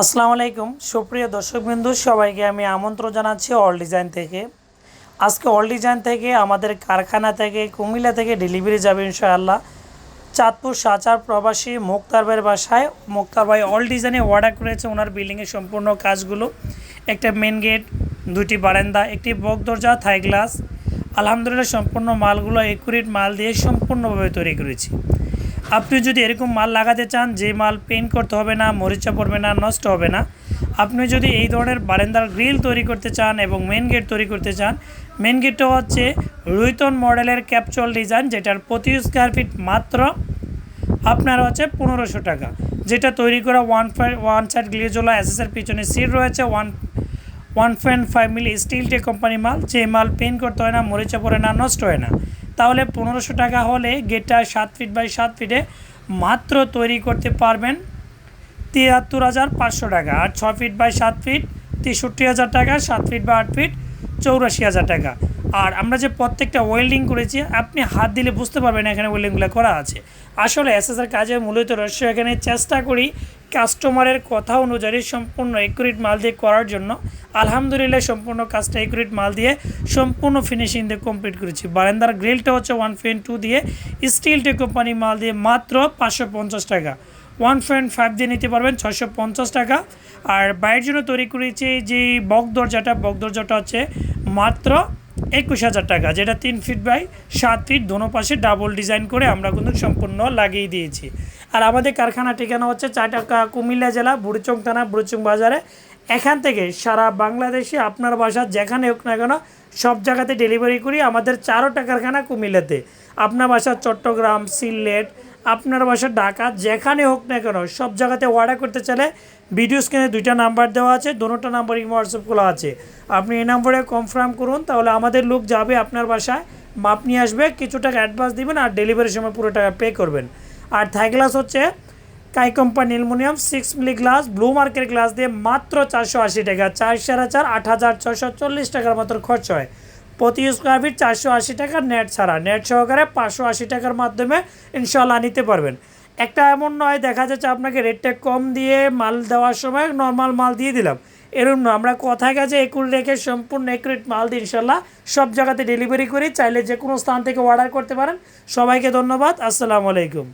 আসসালামু আলাইকুম। সুপ্রিয় দর্শকবৃন্দু, সবাইকে আমি আমন্ত্রণ জানাচ্ছি অল ডিজাইন থেকে। আজকে অল ডিজাইন থেকে আমাদের কারখানা থেকে, কুমিল্লা থেকে ডেলিভারি যাবে ইনশাআল্লাহ। চাঁদপুর সাচার প্রবাসী মুক্তার ভাইয়ের বাসায়। মুক্তার ভাই অল ডিজাইনে অর্ডার করেছে, ওনার বিল্ডিংয়ের সম্পূর্ণ কাজগুলো। একটা মেন গেট দুটি বারান্দা, একটি বক দরজা থাই গ্লাস আলহামদুলিল্লাহ, সম্পূর্ণ মালগুলো একুরেট মাল দিয়ে সম্পূর্ণভাবে তৈরি করেছি। আপনি যদি এরকম মাল লাগাতে চান, যে মাল পেন্ট করতে হবে না, মরিচা পড়বে না, নষ্ট হবে না, আপনি যদি এই ধরনের বারেন্দার গ্রিল তৈরি করতে চান এবং মেন গেট তৈরি করতে চান মেন গেটটা হচ্ছে রুইতন মডেলের ক্যাপচুয়াল ডিজাইন যেটার প্রতি স্কোয়ার ফিট মাত্র আপনার হচ্ছে পনেরোশো টাকা, যেটা তৈরি করা ওয়ান ওয়ান সাইড গ্লেজোলা এসএসের পিছনে সিট রয়েছে one one point five milli steel টে কোম্পানি মাল, যে মাল পেন করতে হয় না, মরিচা পড়ে না, নষ্ট হয় না। তাহলে পনেরোশো টাকা হলে গেটটা সাত ফিট বাই সাত ফিটে মাত্র তৈরি করতে পারবেন তিয়াত্তর হাজার পাঁচশো টাকা। আর ছ ফিট বাই সাত ফিট তেষট্টি হাজার টাকা, সাত ফিট বা আট ফিট চৌরাশি হাজার টাকা। আর আমরা যে প্রত্যেকটা ওয়েল্ডিং করেছি, আপনি হাত দিলে বুঝতে পারবেন এখানে ওয়েল্ডিংগুলো করা আছে। আসলে এসএসআর কাজে মূলত রহস্য এখানে চেষ্টা করি কাস্টমারের কথা অনুযায়ী সম্পূর্ণ একুরেট মাল দিয়ে করার জন্য। আলহামদুলিল্লাহ, সম্পূর্ণ কাজটা একুরেট মাল দিয়ে সম্পূর্ণ ফিনিশিং দিয়ে কমপ্লিট করেছি। বারান্দার গ্রিলটা হচ্ছে ওয়ান পয়েন্ট টু দিয়ে স্টিল টে কোম্পানি মাল দিয়ে মাত্র পাঁচশো পঞ্চাশ টাকা। ওয়ান পয়েন্ট ফাইভ দিয়ে নিতে পারবেন ছশো পঞ্চাশ টাকা। আর বাইরের জন্য তৈরি করেছি যে বক দরজাটা বক দরজাটা হচ্ছে মাত্র একুশ হাজার টাকা, যেটা তিন ফিট বাই সাত ফিট দোনো পাশে ডাবল ডিজাইন করে আমরা কিন্তু সম্পূর্ণ লাগিয়ে দিয়েছি। আর আমাদের কারখানা ঠিকানা হচ্ছে চারটাকা কুমিল্লা জেলা, বুড়িচং থানা, বুড়িচং বাজারে এখান থেকে সারা বাংলাদেশে, আপনার বাসা যেখানে হোক না কেন, সব জায়গাতে ডেলিভারি করি। আমাদের চারোটা কারখানা কুমিল্লাতে। আপনার বাসা চট্টগ্রাম, সিলেট, আপনার বাসা ঢাকা, যেখানে হোক না কেন, সব জায়গাতে অর্ডার করতে চাইলে ভিডিও স্ক্রিনে দুইটা নাম্বার দেওয়া আছে দোনোটা নাম্বার হোয়াটসঅ্যাপ খোলা আছে। আপনি এই নম্বরে কনফার্ম করুন, তাহলে আমাদের লোক যাবে আপনার বাসায়, মাপ নিয়ে আসবে, কিছু টাকা অ্যাডভান্স দিবেন আর ডেলিভারির সময় পুরো টাকা পে করবেন। আর থাই গ্লাস হচ্ছে কাই company aluminium six milli glass blue মার্কের গ্লাস দিয়ে মাত্র চারশো আশি টাকা। চার সাড়ে চার, আট হাজার ছশো চল্লিশ টাকার মতো খরচ হয়। প্রতি স্কোয়ার ফিট চারশো আশি টাকা নেট ছাড়া। নেট সহকারে পাঁচশো আশি টাকার মাধ্যমে ইনশাল্লাহ নিতে পারবেন। একটা এমন নয়, দেখা যাচ্ছে আপনাকে রেটটা কম দিয়ে মাল দেওয়ার সময় নর্মাল মাল দিয়ে দিলাম। এরকম না আমরা কথায় কাছে একুর রেখে সম্পূর্ণ একুরেট মাল দিই ইনশাল্লাহ সব জায়গাতে ডেলিভারি করি। চাইলে যে কোনো স্থান থেকে অর্ডার করতে পারেন। সবাইকে ধন্যবাদ। আসসালামু আলাইকুম।